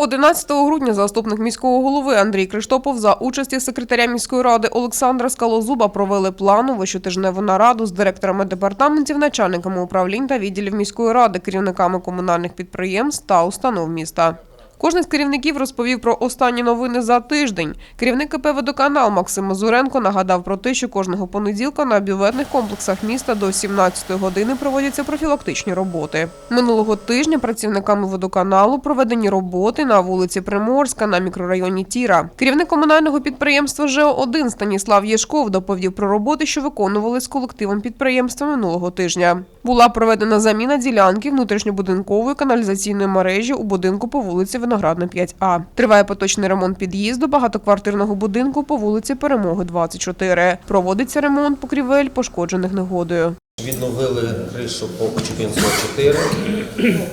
11 грудня заступник міського голови Андрій Криштопов за участі секретаря міської ради Олександра Скалозуба провели планову щотижневу нараду з директорами департаментів, начальниками управлінь та відділів міської ради, керівниками комунальних підприємств та установ міста. Кожен з керівників розповів про останні новини за тиждень. Керівник КП «Водоканал» Максим Мазуренко нагадав про те, що кожного понеділка на бюветних комплексах міста до 17-ї години проводяться профілактичні роботи. Минулого тижня працівниками водоканалу проведені роботи на вулиці Приморська на мікрорайоні Тіра. Керівник комунального підприємства ЖО-1 Станіслав Єшков доповів про роботи, що виконували з колективом підприємства минулого тижня. Була проведена заміна ділянки внутрішньобудинкової каналізаційної мережі у будинку по вулиці Виноградна 5А. Триває поточний ремонт під'їзду багатоквартирного будинку по вулиці Перемоги 24. Проводиться ремонт покрівель, пошкоджених негодою. Відновили кришу по Кочубинського 4,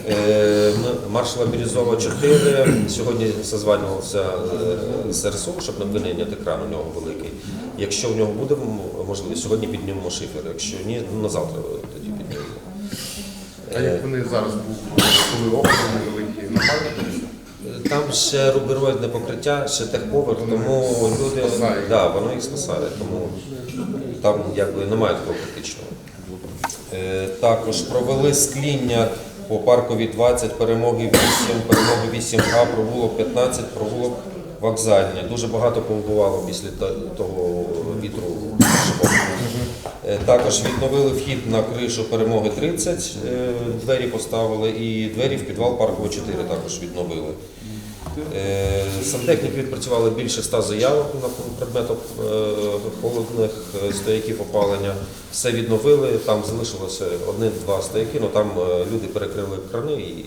е, ми- маршала Бірюзова 4. Сьогодні созванювався е, з РСУ, щоб не винайняти кран у нього великий. Якщо в нього буде можливість, сьогодні піднімемо шифер. Якщо ні, ну на завтра. А як вони зараз були, коли обстріли великі, нормально? Там ще рубероїдне покриття, ще техповерх, тому люди спасає. да, воно їх спасає, тому там якби немає такого критичного. Е, Також провели скління по паркові 20, перемоги 8, перемоги 8А, провулок 15, провулок вокзальний. Дуже багато побувало після того вітру. Е, Також відновили вхід на кришу перемоги 30, е, двері поставили, і двері в підвал паркового 4 також відновили. Е, Сантехніки відпрацювали більше 100 заявок на предмет е, холодних стояків опалення. Все відновили, там залишилося один-два стояки, але там е, люди перекрили крани і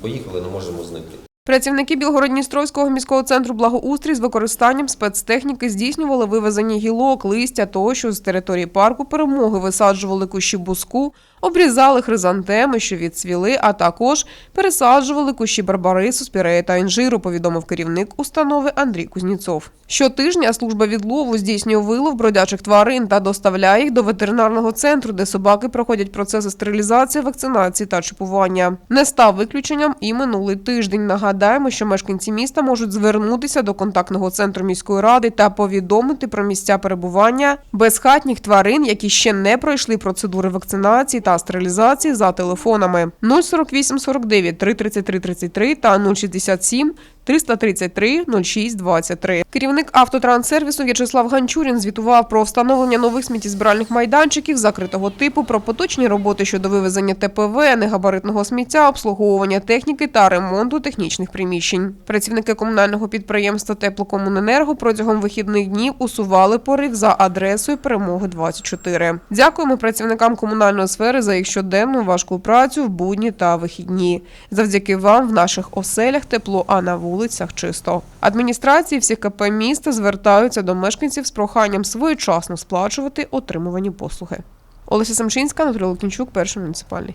поїхали, не можемо знайти. Працівники Білгородністровського міського центру благоустрій з використанням спецтехніки здійснювали вивезення гілок, листя тощо з території парку. Перемоги, висаджували кущі буску, обрізали хризантеми, що відцвіли, а також пересаджували кущі барбарису, спіреї та інжиру, повідомив керівник установи Андрій Кузніцов. Щотижня служба відлову здійснює вилов бродячих тварин та доставляє їх до ветеринарного центру, де собаки проходять процеси стерилізації, вакцинації та чіпування. Не став виключенням і минулий тиждень. Нагадаємо, що мешканці міста можуть звернутися до контактного центру міської ради та повідомити про місця перебування безхатніх тварин, які ще не пройшли процедури вакцинації та стерилізації за телефонами 048 49 333 33 та 067 333 06 23. Керівник автотранссервісу В'ячеслав Ганчурін звітував про встановлення нових сміттєзбиральних майданчиків закритого типу, про поточні роботи щодо вивезення ТПВ, негабаритного сміття, обслуговування техніки та ремонту технічних приміщень. Працівники комунального підприємства Теплокомуненерго протягом вихідних днів усували порив за адресою Перемоги 24. Дякуємо працівникам комунальної сфери за їх щоденну важку працю в будні та вихідні. Завдяки вам в наших оселях тепло, а на вулицях чисто. Адміністрації всіх КП міста звертаються до мешканців з проханням своєчасно сплачувати отримувані послуги. Олеся Самчинська, Анатолій Лукінчук, перший муніципальний.